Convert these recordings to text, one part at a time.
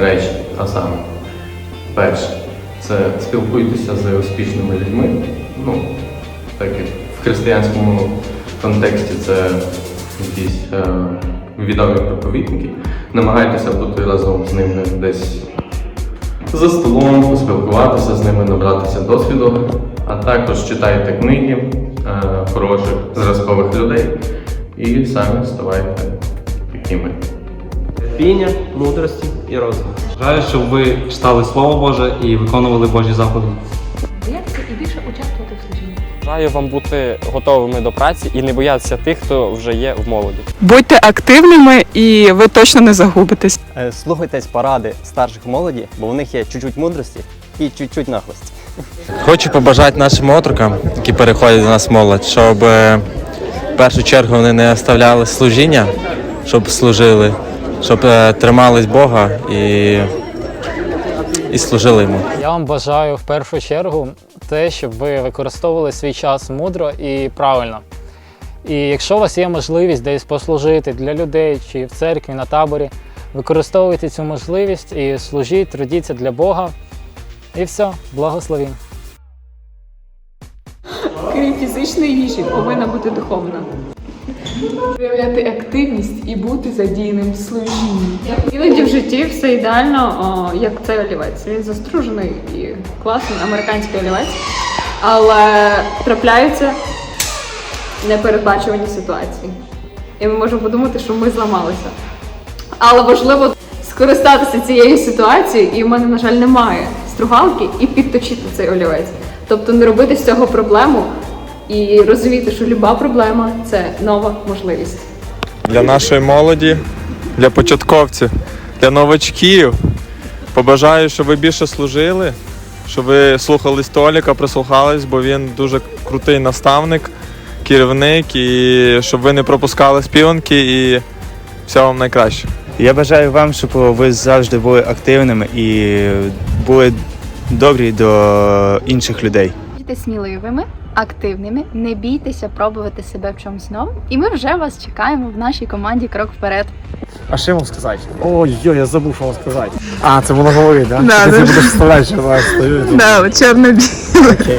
речі. А саме, перше, це спілкуйтеся з успішними людьми. Ну, так як в християнському контексті це якісь е, відомі проповідники. Намагайтеся бути разом з ними десь за столом, поспілкуватися з ними, набратися досвіду, а також читайте книги е, хороших зразкових людей і самі ставайте такими. Терпіння, мудрості і розуму. Бажаю, щоб ви читали Слово Боже і виконували Божі заповіді. боятися і більше участвувати в служінні. Бажаю вам бути готовими до праці і не боятися тих, хто вже є в молоді. Будьте активними і ви точно не загубитесь. Е, Слухайтесь поради старших молоді, бо в них є чуть-чуть мудрості і чуть-чуть наглості. Хочу побажати нашим отрокам, які переходять до нас молодь, щоб е, в першу чергу вони не оставляли служіння, щоб служили, щоб е, тримались Бога і, і служили йому. Я вам бажаю в першу чергу те, щоб ви використовували свій час мудро і правильно. І якщо у вас є можливість десь послужити для людей чи в церкві, на таборі, використовуйте цю можливість і служіть, трудіться для Бога. І все, благословінь. Крім фізичної їжі, повинна бути духовна. Проявляти активність і бути задіяним в служінні. Іноді в житті все ідеально, о, як цей олівець. Він застружений і класний американський олівець, але трапляються непередбачувані ситуації. І ми можемо подумати, що ми зламалися. Але важливо скористатися цією ситуацією, і в мене, на жаль, немає стругалки, і підточити цей олівець. Тобто не робити з цього проблему і розуміти, що люба проблема це нова можливість. для нашої молоді, для початковців, для новачків. Побажаю, щоб ви більше служили, щоб ви слухались Толіка, прислухались, бо він дуже крутий наставник, керівник, і щоб ви не пропускали співанки і всього вам найкраще. Я бажаю вам, щоб ви завжди були активними і були добрі до інших людей. Будьте сміливими, активними, не бійтеся пробувати себе в чомусь новому. І ми вже вас чекаємо в нашій команді Крок вперед. А що вам сказати? Ой, йо, я забув, що вам сказати. А, це воно говорить, так? Да, Ти будеш вставляти, що я стою. Да, чорно-біле. Окей.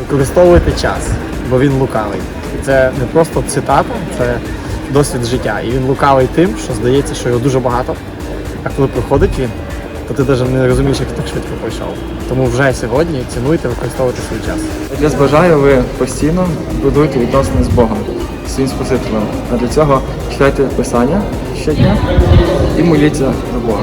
Використовуйте час, бо він лукавий. І це не просто цитата, це досвід життя. І він лукавий тим, що здається, що його дуже багато. А коли приходить він, то ти навіть не розумієш, як ти так швидко пройшов. Тому вже сьогодні цінуйте, використовуйте свій час. Я збажаю, ви постійно будуйте відносини з Богом, своїм Спасителем. А для цього читайте Писання щодня і моліться до Бога.